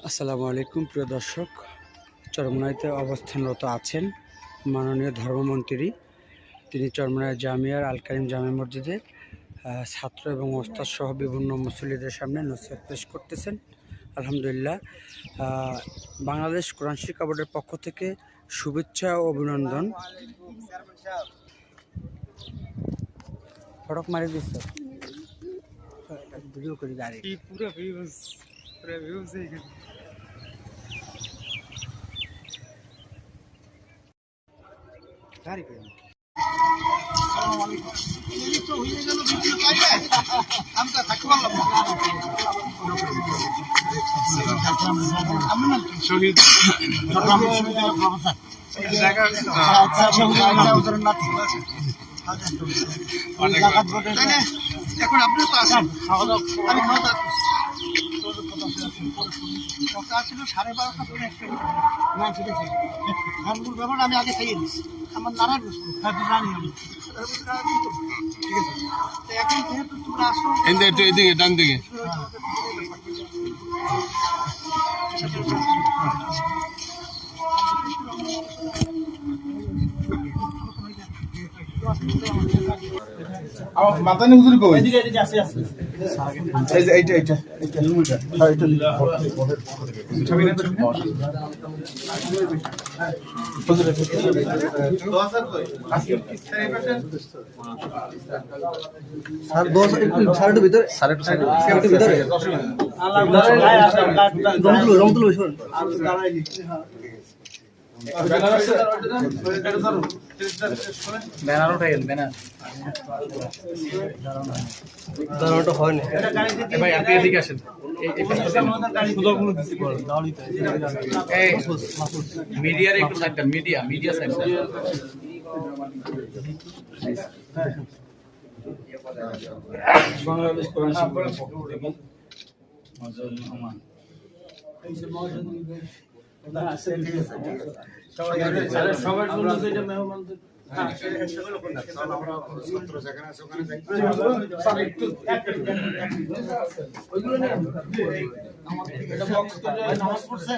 আসসালামু আলাইকুম, প্রিয় দর্শক। চরমনাইতে অবস্থানরত আছেন মাননীয় ধর্মমন্ত্রী। তিনি চরমনাই জামিয়ার আল কারিম জামে মসজিদে ছাত্র এবং ওস্তাদ সহ বিভিন্ন মুসল্লিদের সামনে নসিহত পেশ করতেছেন। আলহামদুলিল্লাহ বাংলাদেশ কোরআন শিক্ষা বোর্ডের পক্ষ থেকে শুভেচ্ছা ও অভিনন্দন। ফটক মারি দিচ্ছে পুরো ভিউজ করি এখন আপনিও তো আছেন আমি খাওয়া দাওয়া করছি। ছিল সাড়ে বারোটা ঠিক আছে ধানগুলো ব্যাপার আমি আগে খাইয়ে দিচ্ছি আমার নানার বস্তু হ্যাঁ জানি আমি এখন যেহেতু এদিকে, ডান দিকে আমার মাতানি হুজুর কই? এই যে এইটা এইটা এইটা। হ্যাঁ এইটা ছবি না হুজুর স্যার দশ সাড়ে ভিতরে? সাড়ে সাড়ে ভিতরে? রমতুল রমতুল ব্যানার উঠাইন ব্যানার ব্যানারটা হয় না ভাই আপনি এদিকে আসেন মিডিয়ার একটু side media media side Bangladesh কোরআন শিক্ষা বোর্ডের পক্ষ থেকে সবার জন্য তো এটা মেহমান ওইগুলো নিয়ে এটা বক্স করে নামাজ পড়ছে?